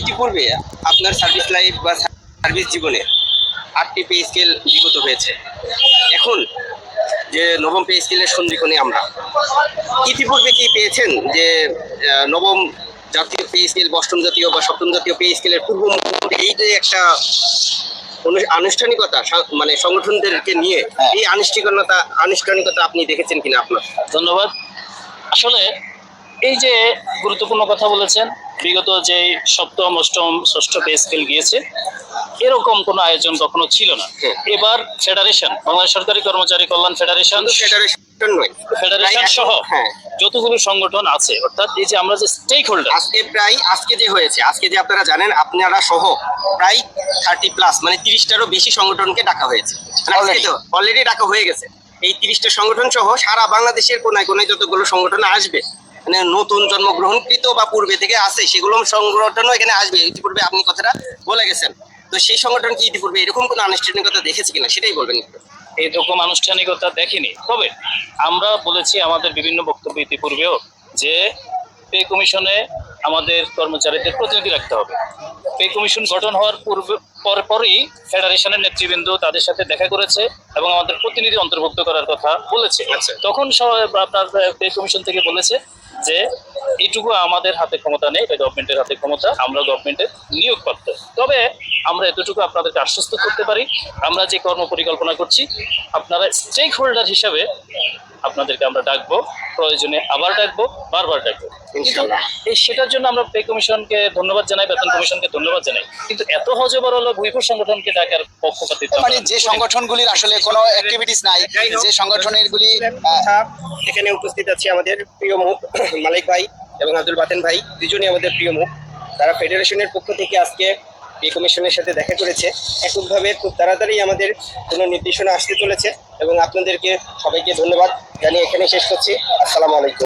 ইতিপূর্বে আপনার service life বা সার্ভিস জীবনে আটটি পে স্কেল বিগত হয়েছে। এখন যে নবম পে স্কেলের সন্ধিক্ষণে আমরা ইতিপূর্বে কি পেয়েছেন যে নবম জাতীয় পে স্কেল অষ্টম জাতীয় বা সপ্তম জাতীয় পে স্কেলের পূর্ব মুহূর্তে এই যে একটা আনুষ্ঠানিকতা মানে সংগঠনদেরকে নিয়ে হ্যাঁ। এই আনুষ্ঠানিকতা আনুষ্ঠানিকতা আপনি দেখেছেন কিনা আপনার? ধন্যবাদ। আসলে এই যে গুরুত্বপূর্ণ কথা বলেছেন বিগত যে সপ্তম অষ্টম ষষ্ঠ পে স্কেল গিয়েছে এরকম কোনো আয়োজন কখনো ছিল না। হ্যাঁ। এবার ফেডারেশন বাংলাদেশ সরকারি কর্মচারী কল্যাণ ফেডারেশন ফেডারেশন সহ হ্যাঁ। যতগুলো সংগঠন আছে অর্থাৎ এই যে আমরা যে স্টেক হোল্ডার আজকে প্রায় আজকে যে হয়েছে আজকে যে আপনারা জানেন আপনারা সহ প্রায় থার্টি প্লাস মানে তিরিশটারও বেশি সংগঠনকে ডাকা হয়েছে। অলরেডি ডাকা হয়ে গেছে। এই তিরিশটা সংগঠন সহ সারা বাংলাদেশের কোনায় কোনায় যতগুলো সংগঠন আসবে মানে নতুন জন্মগ্রহণকৃত বা পূর্বে থেকে আছে সেগুলো সংগঠনও এখানে আসবে। ইতিপূর্বে আপনি কথাটা বলে গেছেন। তো সেই সংগঠন কি ইতিপূর্বে এরকম কোনো আনুষ্ঠানিকতা দেখেছে কিনা সেটাই বলবেন একটু। এইরকম আনুষ্ঠানিকতা দেখিনি। তবে আমরা বলেছি আমাদের বিভিন্ন বক্তব্য ইতিপূর্বেও যে পে কমিশনে আমাদের কর্মচারীদের প্রতিনিধি রাখতে হবে। পে কমিশন গঠন হওয়ার পূর্বে পর পরই ফেডারেশনের নেতৃবৃন্দ তাদের সাথে দেখা করেছে এবং আমাদের প্রতিনিধি অন্তর্ভুক্ত করার কথা বলেছে। আচ্ছা। তখন সব- আপনার পে কমিশন থেকে বলেছে যে এটুকু আমাদের হাতে ক্ষমতা নেই, এটা গভর্নমেন্টের হাতে ক্ষমতা, আমরা গভর্নমেন্টের নিয়োগ করত তবে আমরা এতটুকু আপনাদেরকে আশ্বস্ত করতে পারি, আমরা যে কর্ম পরিকল্পনা করছি, আপনারা স্টেক হোল্ডার হিসাবে আপনাদেরকে আমরা ডাকবো প্রয়োজনে আবার ডাকবো বারবার ডাকবো। কিন্তু এই সেটার জন্য আমরা পে কমিশনকে ধন্যবাদ জানাই বেতন কমিশনকে ধন্যবাদ জানাই। কিন্তু এত হজবর হলো ভুইপুর সংগঠনকে ডাকার পক্ষপাতিত্ব মানে যে। সংগঠনগুলির আসলে কোনো অ্যাক্টিভিটিস নাই যে সংগঠনের গুলি এখানে উপস্থিত আছে আমাদের প্রিয় মুখ মালিক ভাই এবং আব্দুল বাতেন ভাই দুজনই আমাদের প্রিয় মুখ তারা ফেডারেশনের পক্ষ থেকে আজকে পে কমিশনের সাথে দেখা করেছে। এককভাবে খুব তাড়াতাড়ি আমাদের কোনো নির্দেশনা আসতে চলেছে এবং আপনাদেরকে সবাইকে ধন্যবাদ। জানিয়ে এখানে শেষ করছি। আসসালামু আলাইকুম।